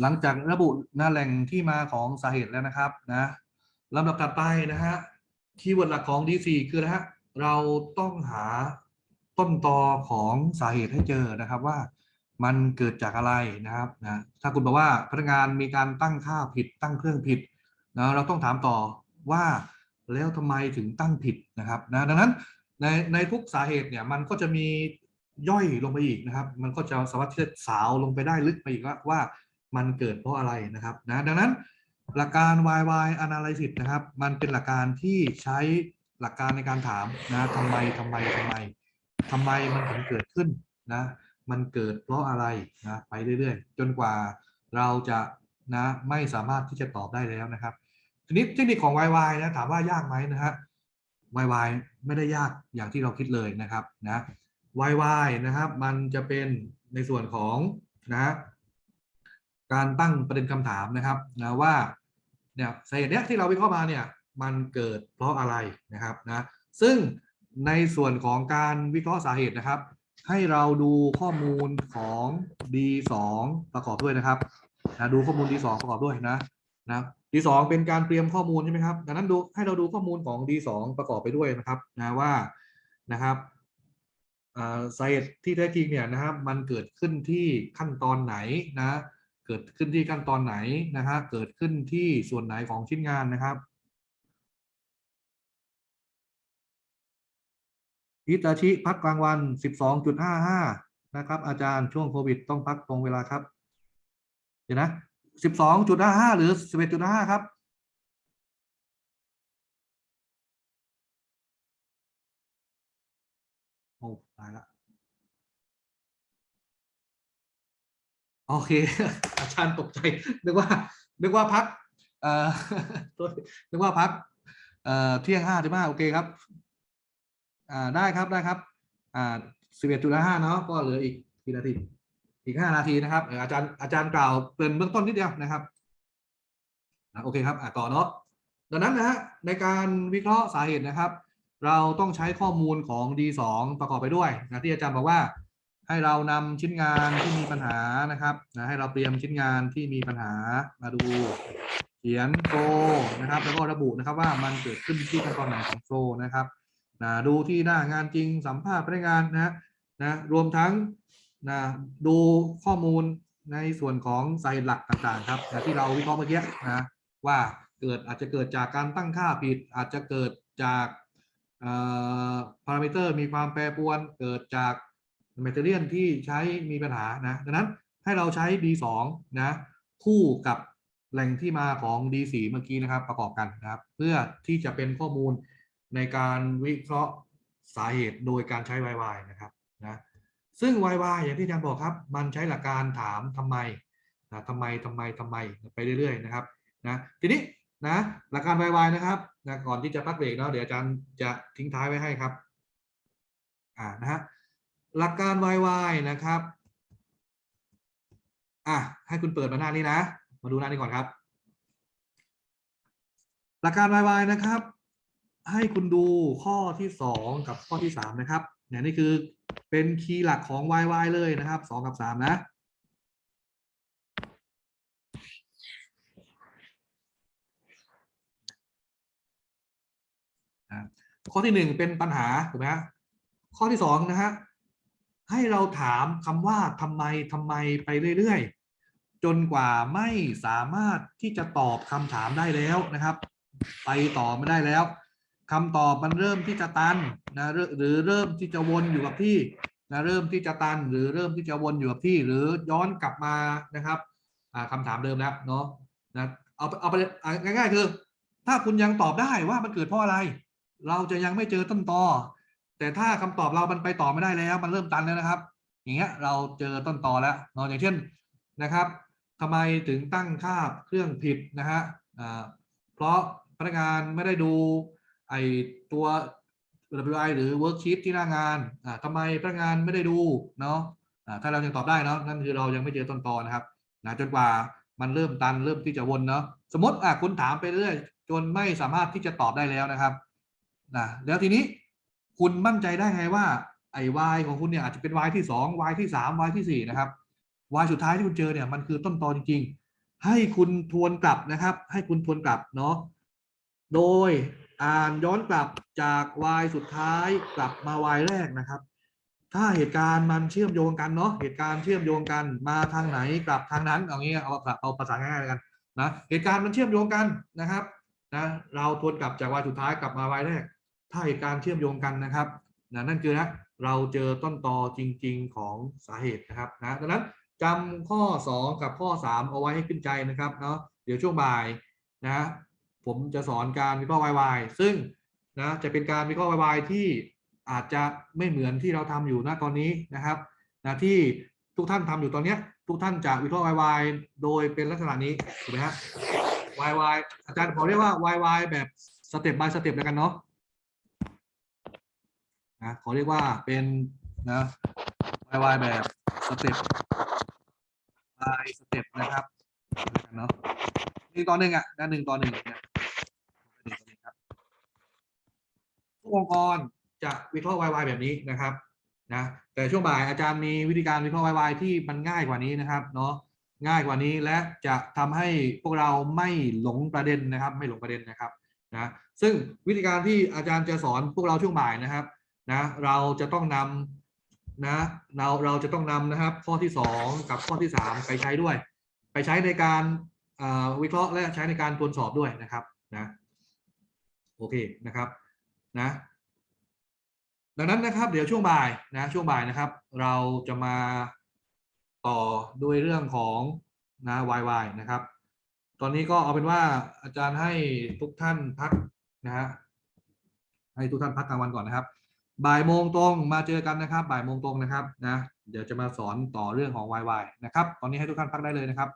หลังจากระบุนะแหล่งที่มาของสาเหตุแล้วนะครับนะลำดับถัดไปนะฮะคีย์เวิร์ดหลักของ D4 คือนะฮะเราต้องหาต้นตอของสาเหตุให้เจอนะครับว่ามันเกิดจากอะไรนะครับนะถ้าคุณบอกว่าพนักงานมีการตั้งค่าผิด ตั้งเครื่องผิดนะเราต้องถามต่อว่าแล้วทำไมถึงตั้งผิดนะครับนะดังนั้นในในทุกสาเหตุเนี่ยมันก็จะมี ย่อยลงไปอีกนะครับ มันก็จะสามารถที่จะสาวลงไปได้ลึกไปอีกว่าว่ามันเกิดเพราะอะไรนะครับนะดังนั้นหลักการ YY analysis นะครับ มันเป็นหลักการที่ใช้หลักการในการถามนะทำไมทำไมทำไมทำไมมันถึงเกิดขึ้นนะมันเกิดเพราะอะไรนะไปเรื่อยๆ จนกว่าเราจะนะไม่สามารถที่จะตอบได้แล้วนะครับ ทีนี้เทคนิคของ YY นะถามว่ายากไหมนะฮะ YY ไม่ได้ยากอย่างที่เราคิดเลยนะครับนะ YY นะครับ มันจะเป็นในส่วนของนะการตั้งประเด็นคำถามนะครับนะว่าเนี่ยสาเหตุเนี้ยที่เราวิเคราะห์มาเนี่ยมันเกิดเพราะอะไรนะครับนะซึ่งในส่วนของการวิเคราะห์สาเหตุนะครับ ให้เราดูข้อมูลของ D2 ประกอบด้วยนะครับนะดูข้อมูล D2 ประกอบด้วยนะนะ D2 เป็นการเตรียมข้อมูลใช่ไหมครับดังนั้นดูให้เราดูข้อมูลของ D2 ประกอบไปด้วยนะครับนะว่านะครับ สาเหตุที่แท้จริงเนี่ยนะครับมันเกิดขึ้นที่ขั้นตอนไหนนะเกิดขึ้นที่ขั้นตอนไหนนะฮะเกิดขึ้นที่ส่วนไหนของชิ้นงานนะครับฮิตาชิพักกลางวัน 12.55 นะครับ อาจารย์ช่วงโควิดต้องพักตรงเวลาครับ เดี๋ยวนะ 12.55 หรือ 11.55ครับ โอ้ตาละโอเค อาจารย์ตกใจ นึกว่า นึกว่าพักเอ่อโทษนึกว่าพักเอ่อเที่ยงห้าสิบห้าโอเคครับ อ่าได้ครับได้ครับ อ่าสิบเอ็ดจุดห้าเนาะก็เหลืออีกกี่นาทีอีกห้านาทีนะครับอาจารย์อาจารย์กล่าวเกรินเบื้องต้นนิดเดียวนะครับอะโอเคครับอ่าต่อเนาะดังนั้นนะฮะในการวิเคราะห์สาเหตุนะครับ เราต้องใช้ข้อมูลของ D2 ประกอบไปด้วยนะที่อาจารย์บอกว่า ให้เรานำชิ้นงานที่มีปัญหานะครับนะให้เราเตรียมชิ้นงานที่มีปัญหามาดูเขียนโฟนะครับ แล้วก็ระบุนะครับว่ามันเกิดขึ้นที่ขั้นตอนไหนของโฟนะครับนะดูที่หน้างานจริงสัมภาษณ์พนักงานนะนะรวมทั้งนะดูข้อมูลในส่วนของสาเหตุหลักต่างๆ ครับนะที่เราวิเคราะห์เมื่อกี้นะว่าเกิดอาจจะเกิดจากการตั้งค่าผิดอาจจะเกิดจาก พารามิเตอร์มีความแปรปรวนเกิดจากแมทเทอเรียนที่ใช้มีปัญหานะดังนั้นให้เราใช้ D2 นะคู่กับแหล่งที่มาของ D4 เมื่อกี้นะครับ ประกอบกันนะครับ เพื่อที่จะเป็นข้อมูลในการวิเคราะห์สาเหตุโดยการใช้ YY นะครับนะซึ่ง YY อย่างที่อาจารย์บอกครับ มันใช้หลักการถามทำไมนะทำไมทำไมทำไมไปเรื่อยๆนะครับนะทีนี้นะหลักการ YY นะครับ นะก่อนที่จะพักเบรกเนาะเดี๋ยวอาจารย์จะทิ้งท้ายไว้ให้ครับอ่านะฮะหลักการ YY นะครับอะให้คุณเปิดมาหน้านี้นะ มาดูหน้านี้ก่อนครับ หลักการ YY นะครับ ให้คุณดูข้อที่2กับข้อที่3นะครับเนี่ยนี่คือเป็นคีย์หลักของ YY เลยนะครับ2กับ3นะ ข้อที่1เป็นปัญหาถูกไหมฮะข้อที่2นะฮะให้เราถามคำว่าทำไมทำไมไปเรื่อยๆ จนกว่าไม่สามารถที่จะตอบคำถามได้แล้วนะครับ ไปต่อไม่ได้แล้วคำตอบมันเริ่มที่จะตันนะหรือเริ่มที่จะวนอยู่กับที่นะเริ่มที่จะตันหรือเริ่มที่จะวนอยู่กับที่ หรือย้อนกลับมานะครับคำถามเดิมแล้วเนาะนะเอาเอาไปง่ายๆคือ ถ้าคุณยังตอบได้ว่ามันเกิดเพราะอะไร เราจะยังไม่เจอต้นตอ แต่ถ้าคำตอบเรามันไปต่อไม่ได้แล้ว มันเริ่มตันแล้วนะครับ อย่างเงี้ยเราเจอต้นตอแล้วเนาะอย่างเช่นนะครับทำไมถึงตั้งค่าเครื่องผิดนะฮะอ่าเพราะพนักงานไม่ได้ดูไอตัว WI หรือ worksheet ที่หน้างานอ่าทำไมพนักงานไม่ได้ดูเนาะอ่าถ้าเรายังตอบได้เนาะนั่นคือเรายังไม่เจอต้นตอนะครับนะจนกว่ามันเริ่มตันเริ่มที่จะวนเนาะสมมติอะคุณถามไปเรื่อยจนไม่สามารถที่จะตอบได้แล้วนะครับ นะแล้วทีนี้คุณมั่นใจได้ไงว่า ไอ้ y ของคุณเนี่ยอาจจะเป็น y ที่2 y ที่3 y ที่4นะครับ y สุดท้ายที่คุณเจอเนี่ยมันคือต้นตอจริง ๆ ให้คุณทวนกลับนะครับ ให้คุณทวนกลับเนาะโดยอ่านย้อนกลับจาก y สุดท้ายกลับมา y แรกนะครับ ถ้าเหตุการณ์มันเชื่อมโยงกันเนาะเหตุการณ์เชื่อมโยงกันมาทางไหนกลับทางนั้นเอางี้เอาเอาภาษาง่ายๆเลยกันนะเหตุการณ์มันเชื่อมโยงกันนะครับนะเราทวนกลับจาก y สุดท้ายกลับมา y แรก ถ้าเหตุการณ์เชื่อมโยงกันนะครับนะนั่นคือนะเราเจอต้นตอจริง ๆ ของสาเหตุนะครับนะดังนั้นจำข้อ 2 กับข้อ 3 เอาไว้ให้ขึ้นใจนะครับเนาะเดี๋ยวช่วงบ่ายนะผมจะสอนการวิเคราะห์ YY ซึ่งนะจะเป็นการวิเคราะห์ YY ที่อาจจะไม่เหมือนที่เราทำอยู่ณตอนนี้นะครับนะที่ทุกท่านทำอยู่ตอนเนี้ยทุกท่านจะวิเคราะห์ YY โดยเป็นลักษณะนี้ถูกไหมฮะ YY อาจารย์ขอเรียกว่า YY แบบสเต็ป by สเต็ปแล้วกันเนาะ นะขอเรียกว่าเป็นนะ YY แบบสเต็ป by สเต็ปนะครับเนาะหนึ่งต่อหนึ่งอะนะหนึ่งต่อหนึ่งเนี่ยหนึ่งต่อหนึ่งครับทุกองค์กรจะวิเคราะห์ YY แบบนี้นะครับนะแต่ช่วงบ่ายอาจารย์มีวิธีการวิเคราะห์ YY ที่มันง่ายกว่านี้นะครับเนาะง่ายกว่านี้และจะทำให้พวกเราไม่หลงประเด็นนะครับ ไม่หลงประเด็นนะครับนะซึ่งวิธีการที่อาจารย์จะสอนพวกเราช่วงบ่ายนะครับ นะเราจะต้องนำนะเราเราจะต้องนำนะครับ ข้อที่ 2 กับข้อที่ 3 ไปใช้ด้วย ไปใช้ในการวิเคราะห์และใช้ในการตรวจสอบด้วยนะครับนะโอเคนะครับนะดังนั้นนะครับเดี๋ยวช่วงบ่ายนะช่วงบ่ายนะครับ เราจะมาต่อด้วยเรื่องของนะ YY นะครับ ตอนนี้ก็เอาเป็นว่าอาจารย์ให้ทุกท่านพักนะฮะให้ทุกท่านพักกลางวันก่อนนะครับ บ่ายโมงตรงมาเจอกันนะครับ บ่ายโมงตรงนะครับนะเดี๋ยวจะมาสอนต่อเรื่องของ YY นะครับ ตอนนี้ให้ทุกท่านพักได้เลยนะครับ